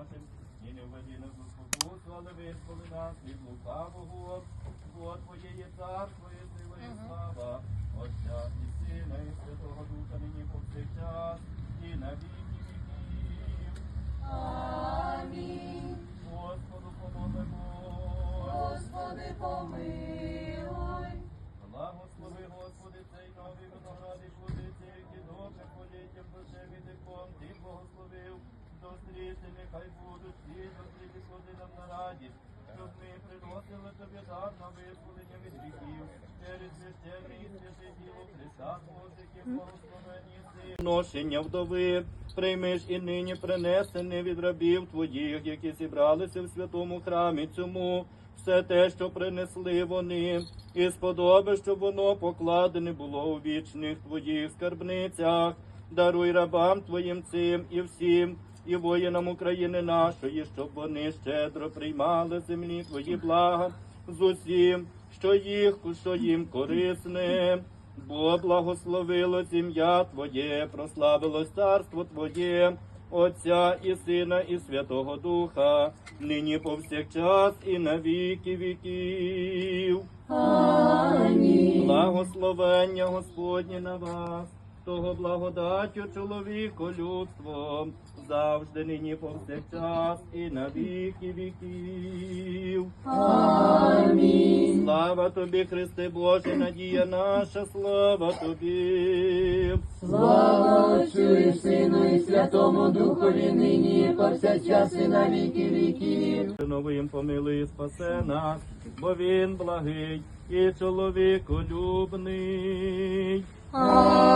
нашим, і не введи нас у спокусу, але визволи нас від лукавого. Бо Твоє є царство, і сила, і слава, Отця і Сина, і Святого Духа, нині повсякчас, і на віки віків. Амінь. Господу помолимо. Господи, помилуй. Благослови, Господи, цей новий виноград і плодиці, які добре політтям тебе диком, ти благословив. Достріти, нехай будуть всі достріти плоди нам на радість, щоб ми приносили тобі дар на визволення від гріхів, через священне і святе діло Христа яким благословені си. Ношення вдови, приймеш і нині принесене від рабів твоїх, які зібралися в святому храмі цьому, все те, що принесли вони, і сподоби, щоб воно покладене було у вічних твоїх скарбницях. Даруй рабам твоїм цим і всім, і воїнам України нашої, щоб вони щедро приймали землі твої блага з усім, що їх, що їм корисне. Бо благословило сім'я Твоє, прославило царство Твоє, Отця і Сина, і Святого Духа, нині повсякчас і на віки віків. Амінь. Благословення Господнє на вас, того благодаттю чоловіку людство, завжди нині повсякчас і на віки віків. Амінь. Слава тобі, Христе Боже, надія наша, слава тобі. Слава Отцю і Сину і Святому Духові нині повсякчас і на віки віків. Новим помилуй спасе нас, бо він благий і чоловіколюбний. Амінь.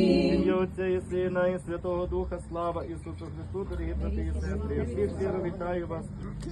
І Отця і Сина, і Святого Духа, слава Ісусу Христу, дорогі брати і сестри. Я всіх щиро вітаю вас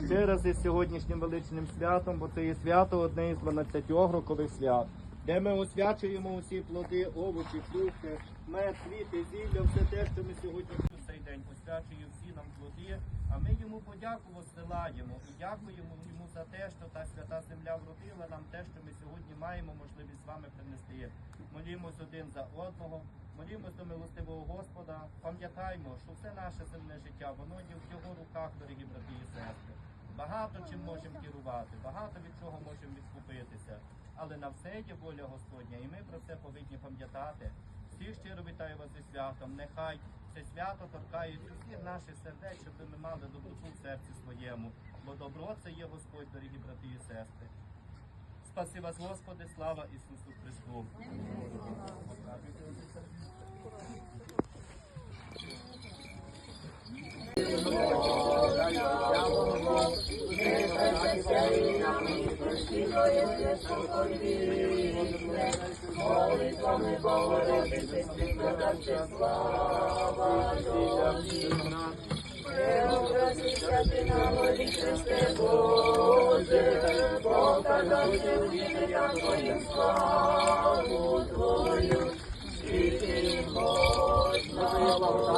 ще раз із сьогоднішнім величним святом, бо це є свято одне із 12 рокових свят, де ми освячуємо усі плоди, овочі, фрукти, мед, квіти, зілля, все те, що ми сьогодні в цей день освячує всі нам плоди. А ми йому подяку посилаємо і дякуємо йому за те, що та свята земля вродила нам те, що ми сьогодні маємо можливість з вами принести. Молімось один за одного, молімось до милостивого Господа. Пам'ятаймо, що все наше земне життя, воно є в його руках, дорогі брати і сестри. Багато чим можемо керувати, багато від чого можемо відкупитися. Але на все є воля Господня, і ми про це повинні пам'ятати. Всіх щиро вітаю вас зі святом. Нехай це свято торкається всіх наших сердець, щоб ми мали доброту в серці своєму. Бо добро це є Господь, дорогі брати і сестри. Спаси вас, Господи, слава Ісусу Христу. Благословляю, що святуються плоди, виноград, яблука, мав, мед, все, що є отця і сина, і Святого Духа. Хай Господь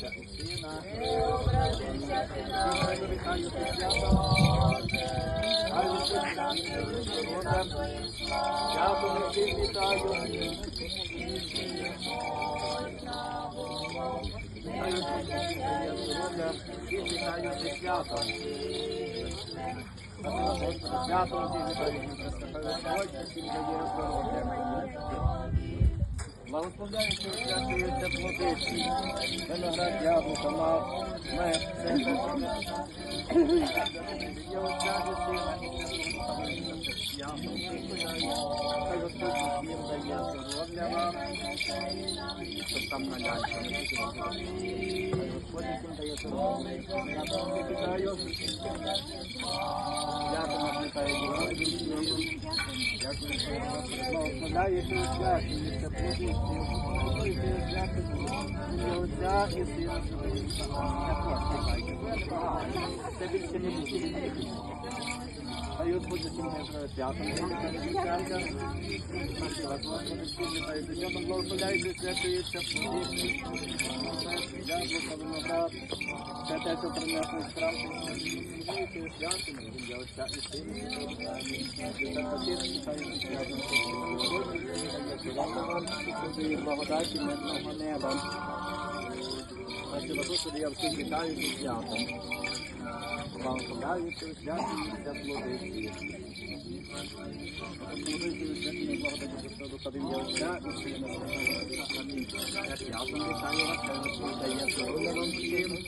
Хай Господь їм дає здоров'я. Я тобі вітаю. Благословляю, що святуються плоди. Господь усім не святом. Наші вас, Господи, всі вітають. Святом благословляйте, святується. Я благословимо брат. Святе, що принесли страх. Святується святом. Я Отця і Сина. і Святого Духа. Свята Отець, вітаю святом. Господи, благодаті мирного неба. Наші Господи, я всіх вітаю зі святом. Благословляю цю святу і свят плоди. Служителю святої благодаті Господу, Тобі я вам всім.